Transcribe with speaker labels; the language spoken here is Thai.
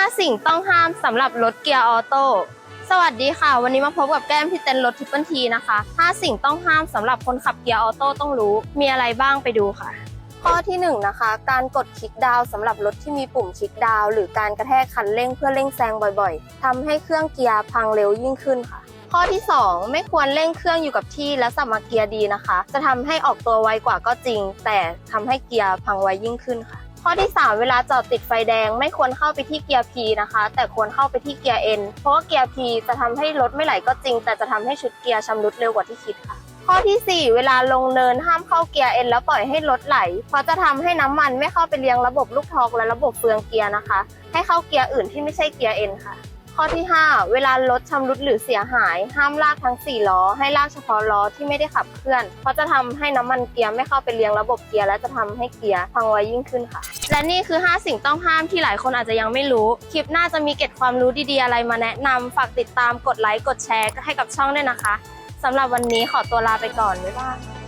Speaker 1: 5 สิ่งต้องห้ามสำหรับรถเกียร์ออโต้ สวัสดีค่ะ วันนี้มาพบกับแก้มที่เต็นรถทิปเปิลทีนะคะ 5 สิ่งต้องห้ามสำหรับคนขับเกียร์ออโต้ต้องรู้ มีอะไรบ้างไปดูค่ะ ข้อที่1นะคะ การกดคลิกดาวสำหรับรถที่มีปุ่มคลิกดาวหรือการกระแทกคันเร่งเพื่อเร่งแซงบ่อยๆทำให้เครื่องเกียร์พังเร็วยิ่งขึ้นค่ะข้อที่ 2 ไม่ควรเร่งเครื่องอยู่กับที่และสับมาเกียร์ดีนะคะ จะทำให้ออกตัวไวกว่าก็จริง แต่ทำให้เกียร์พังไวยิ่งขึ้นค่ะ ข้อที่ 3 เวลาจอดติดไฟแดง ไม่ควรเข้าไปที่เกียร์ P นะคะ แต่ควรเข้าไปที่เกียร์ N เพราะว่าเกียร์ P จะทำให้รถไม่ไหลก็จริง แต่จะทำให้ชุดเกียร์ชำรุดเร็วกว่าที่คิดค่ะ ข้อทีสี่ 4 เวลาลงเนินห้ามเข้าเกียร์ N แล้วปล่อยให้รถไหล เพราะจะทำให้น้ำมันไม่เข้าไปเลี้ยงระบบลูกทอกและระบบเฟืองเกียร์นะคะ ให้เข้าเกียร์อื่นที่ไม่ใช่เกียร์ N ค่ะ ข้อที่ 5 เวลารถชำรุดหรือเสียหาย ห้ามลากทั้ง 4 ล้อ ให้ลากเฉพาะล้อที่ไม่ได้ขับเคลื่อน เพราะจะทำให้น้ำมันเกียร์ไม่เข้าไปเลี้ยงระบบเกียร์และจะทำให้เกียร์พังไวยิ่งขึ้นค่ะ และนี่คือ 5 สิ่งต้องห้ามที่หลายคนอาจจะยังไม่รู้ คลิปหน้าจะมีเก็ดความรู้ดีๆอะไรมาแนะนำฝากติดตามกดไลค์กดแชร์ให้กับช่องด้วยนะคะสำหรับวันนี้ขอตัวลาไปก่อนบ๊ายบาย